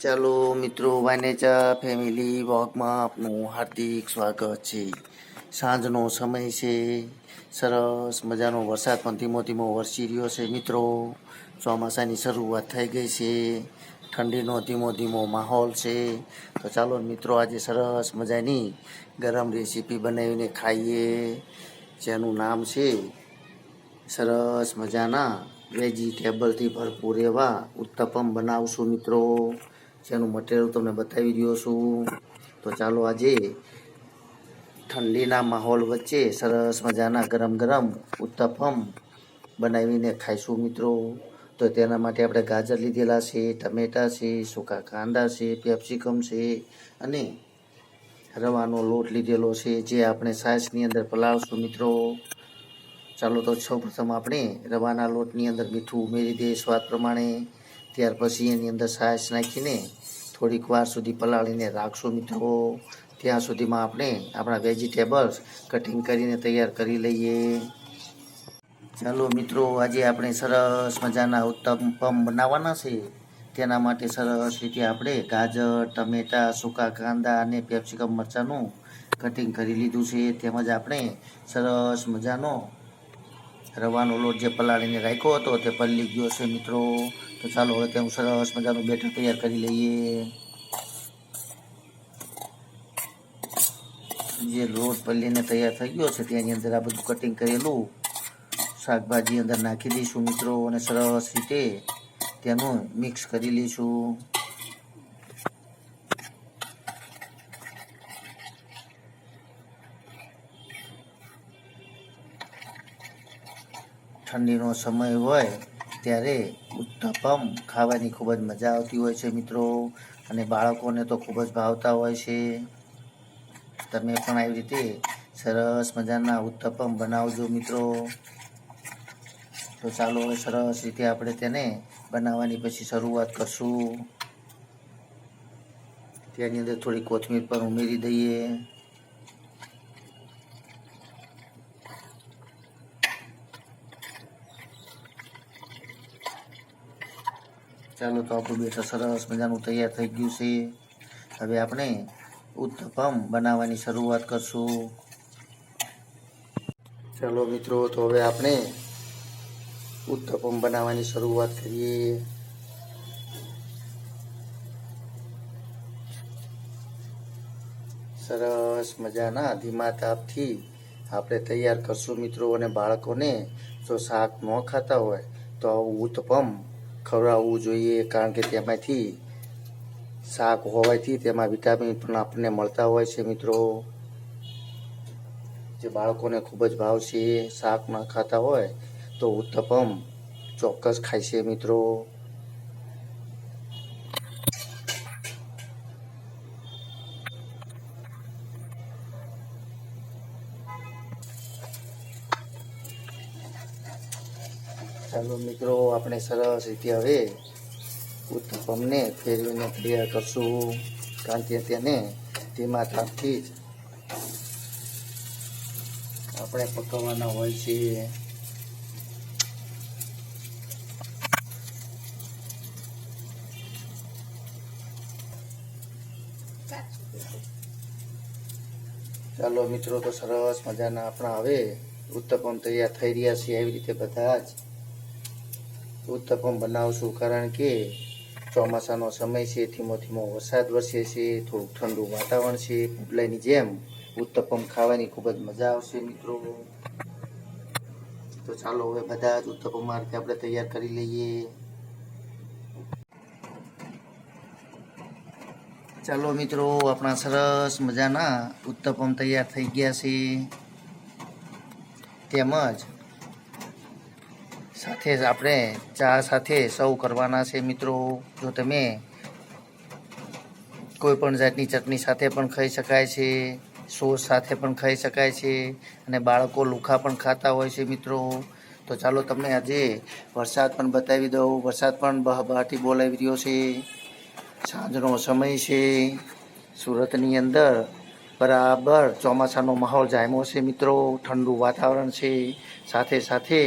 ચાલો મિત્રો વાનેચા ફેમિલી વોકમાં આપનું હાર્દિક સ્વાગત છે. સાંજનો સમય છે. સરસ મજાનો વરસાદ પણ ધીમો ધીમો વરસી રહ્યો છે મિત્રો. ચોમાસાની શરૂઆત થઈ ગઈ છે. ઠંડીનો ધીમો ધીમો માહોલ છે. તો ચાલો મિત્રો આજે સરસ મજાની ગરમ રેસીપી બનાવીને ખાઈએ. જેનું નામ છે સરસ મજાના વેજીટેબલથી ભરપૂર એવા ઉત્તપમ બનાવશું મિત્રો. જેનું મટીરિયલ તમને બતાવી રહ્યો છું. તો ચાલો આજે ઠંડીના માહોલ વચ્ચે સરસ મજાના ગરમ ગરમ ઉત્તપમ બનાવીને ખાઈશું મિત્રો. તો તેના માટે આપણે ગાજર લીધેલા છે, ટમેટા છે, સૂકા કાંદા છે કેપ્સિકમ છે અને રવાનો લોટ લીધેલો છે જે આપણે સાસની અંદર પલાળશું મિત્રો. ચાલો તો સૌ પ્રથમ આપણે રવાના લોટની અંદર મીઠું ઉમેરી દઈએ સ્વાદ પ્રમાણે. ત્યાર પછી એની અંદર છાશ નાખીને થોડીક વાર સુધી પલાળીને રાખશું મિત્રો. ત્યાં સુધીમાં આપણે આપણા વેજીટેબલ્સ કટિંગ કરીને તૈયાર કરી લઈએ. ચાલો મિત્રો, આજે આપણે સરસ મજાના ઉત્તપમ બનાવવાના છે. તેના માટે સરસ રીતે આપણે ગાજર, ટમેટા, સૂકા કાંદા અને પેપ્સિકમ મરચાંનું કટિંગ કરી લીધું છે. તેમજ આપણે સરસ મજાનો રવાનો લોટ જે પલાળીને રાખ્યો હતો તે પલળી ગયો છે મિત્રો. તો ચાલો હવે તેનું સરસ મજાનું બેટર તૈયાર કરી લઈએ. જે લોટ પલ્લીને તૈયાર થઈ ગયો છે તેની અંદર આ બધું કટિંગ કરેલું. શાકભાજી અંદર નાખી દઈશું મિત્રો અને સરસ રીતે તેનું મિક્સ કરી લઈશું. ઠંડીનો સમય હોય ત્યારે ઉત્તપમ ખાવાની ખૂબ જ મજા આવતી હોય છે મિત્રો. અને બાળકોને તો ખૂબ જ ભાવતા હોય છે. તમે પણ આવી રીતે સરસ મજાના ઉત્તપમ બનાવજો મિત્રો. તો ચાલો હવે સરસ રીતે આપણે તેને બનાવવાની પછી શરૂઆત કરશું. તેની અંદર થોડી કોથમીર પણ ઉમેરી દઈએ. ચાલો તો આપણું બેટર સરસ મજાનું તૈયાર થઈ ગયું છે. હવે આપણે ઉત્તપમ બનાવવાની શરૂઆત કરશું. ચાલો મિત્રો, તો હવે આપણે ઉત્તપમ બનાવવાની શરૂઆત કરીએ. સરસ મજાના ધીમા તાપથી આપણે તૈયાર કરશું મિત્રો, અને બાળકોને જો શાક ન ખાતા હોય તો ઉત્તપમ ખવડાવવું જોઈએ, કારણ કે તેમાંથી શાક હોવાથી તેમાં વિટામિન પણ આપણને મળતા હોય છે મિત્રો. જે બાળકોને ખૂબ જ ભાવશે શાક ન ખાતા હોય તો ઉત્તપમ ચોક્કસ ખાય છે મિત્રો. ચાલો મિત્રો, આપણે સરસ રીતે હવે ઉત્તપમને ફેરવીને તૈયાર કરશું. કારણ કે તેને ધીમા તાપથી જ આપણે પકવવાના હોય છે ચાલો મિત્રો, તો સરસ મજાના આપણા હવે ઉત્તપમ તૈયાર થઈ રહ્યા છે એવી રીતે બધા જ ઉત્તપમ બનાવશું કારણ કે ચોમાસાનો સમય છે, ધીમો ધીમો વરસાદ વરસે છે, થોડુંક ઠંડુ વાતાવરણ છે પુડલાઈની જેમ ઉત્તપમ ખાવાની ખૂબ જ મજા આવશે મિત્રો. તો ચાલો હવે બધા જ ઉત્તપમ માર્કે આપણે તૈયાર કરી લઈએ. ચાલો મિત્રો, આપણા સરસ મજાના ઉત્તપમ તૈયાર થઈ ગયા છે. તેમજ સાથે જ આપણે ચા સાથે સૌ કરવાના છે મિત્રો. જો તમે કોઈ પણ જાતની ચટણી સાથે પણ ખાઈ શકાય છે, સોસ સાથે પણ ખાઈ શકાય છે અને બાળકો લુખા પણ ખાતા હોય છે મિત્રો. તો ચાલો તમને આજે વરસાદ પણ બતાવી દઉં. વરસાદ પણ બહાટી બોલાવી રહ્યો છે. સાંજનો સમય છે. સુરતની અંદર બરાબર ચોમાસાનો માહોલ જામ્યો છે મિત્રો. ઠંડુ વાતાવરણ છે. સાથે સાથે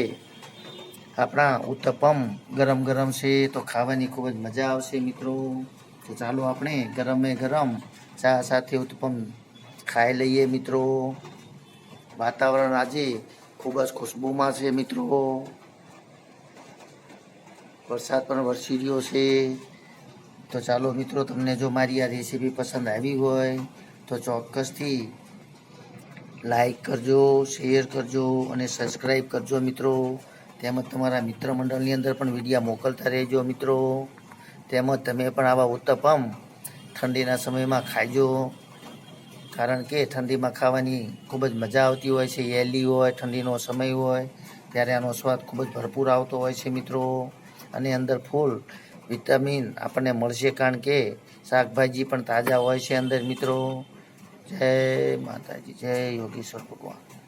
આપણા ઉત્તપમ ગરમ ગરમ છે, તો ખાવાની ખૂબ જ મજા આવશે મિત્રો. તો ચાલો આપણે ગરમે ગરમ ચા સાથે ઉત્તપમ ખાઈ લઈએ મિત્રો. વાતાવરણ આજે ખૂબ જ ખુશ્બુમાં છે મિત્રો. વરસાદ પણ વરસી રહ્યો છે. તો ચાલો મિત્રો, તમને જો મારી આ રેસીપી પસંદ આવી હોય, તો ચોક્કસથી લાઈક કરજો શેર કરજો અને સબસ્ક્રાઈબ કરજો મિત્રો. તેમજ તમારા મિત્ર મંડળની અંદર પણ વિડીયા મોકલતા રહેજો મિત્રો. તેમજ તમે પણ આવા ઉત્તપમ ઠંડીના સમયમાં ખાજો. કારણ કે ઠંડીમાં ખાવાની ખૂબ જ મજા આવતી હોય છે. એલી હોય, ઠંડીનો સમય હોય, ત્યારે આનો સ્વાદ ખૂબ જ ભરપૂર આવતો હોય છે મિત્રો. અને અંદર ફૂલ વિટામિન આપણને મળશે કારણ કે શાકભાજી પણ તાજા હોય છે અંદર મિત્રો. જય માતાજી, જય યોગેશ્વર ભગવાન.